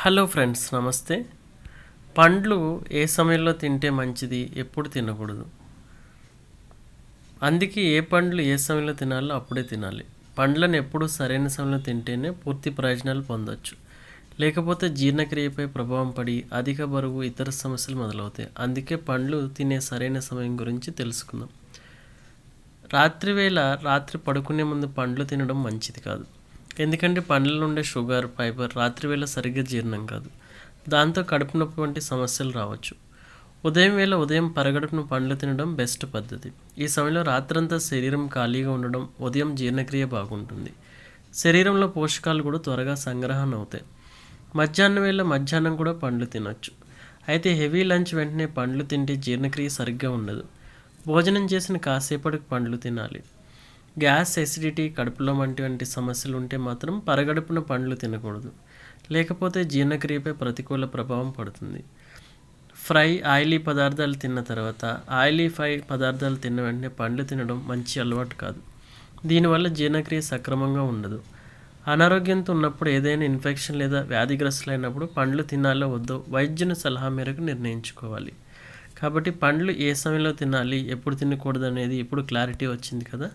Hello friends నమస్తే. పండ్లు ఏ సమయంలో తింటే మంచిది? ఎప్పుడు తినకూడదు. అందుకే ఏ పండ్లు ఏ సమయంలో తినాలో అప్పుడే తినాలి. పండ్లను ఎప్పుడు సరైన సమయంలో తింటేనే పూర్తి ప్రయోజనాలు పొందొచ్చు. లేకపోతే జీర్ణక్రియపై ప్రభావం పడి అధిక బరువు ఇతర సమస్యలు మొదలవుతాయి. అందుకే పండ్లు తినే సరైన సమయం గురించి తెలుసుకుందాం. రాత్రివేళ రాత్రి పడుకునే ముందు పండ్లు తినడం మంచిది కాదు. ఎందుకంటే పండ్లలో ఉండే షుగర్ ఫైబర్ రాత్రివేళ సరిగ్గా జీర్ణం కాదు. దాంతో కడుపు నొప్పి వంటి సమస్యలు రావచ్చు. ఉదయం వేళ ఉదయం పరగడుపున పండ్లు తినడం బెస్ట్ పద్ధతి. ఈ సమయంలో రాత్రంతా శరీరం ఖాళీగా ఉండడం ఉదయం జీర్ణక్రియ బాగుంటుంది. శరీరంలో పోషకాలు కూడా త్వరగా సంగ్రహణ అవుతాయి. మధ్యాహ్నం వేళ మధ్యాహ్నం కూడా పండ్లు తినొచ్చు. అయితే హెవీ లంచ్ వెంటనే పండ్లు తింటే జీర్ణక్రియ సరిగ్గా ఉండదు. భోజనం చేసిన కాసేపటికి పండ్లు తినాలి. గ్యాస్ ఎసిడిటీ కడుపులో వంటి వంటి సమస్యలు ఉంటే మాత్రం పరగడుపున పండ్లు తినకూడదు. లేకపోతే జీర్ణక్రియపై ప్రతికూల ప్రభావం పడుతుంది. ఫ్రై ఆయిలీ పదార్థాలు తిన్న తర్వాత ఆయిలీ ఫ్రై పదార్థాలు తిన్న వెంటనే పండ్లు తినడం మంచి అలవాటు కాదు. దీనివల్ల జీర్ణక్రియ సక్రమంగా ఉండదు. అనారోగ్యంతో ఉన్నప్పుడు ఏదైనా ఇన్ఫెక్షన్ లేదా వ్యాధిగ్రస్తులైనప్పుడు పండ్లు తినాలో వద్దో వైద్యుని సలహా మేరకు నిర్ణయించుకోవాలి. కాబట్టి పండ్లు ఏ సమయంలో తినాలి ఎప్పుడు తినకూడదు అనేది ఇప్పుడు క్లారిటీ వచ్చింది కదా?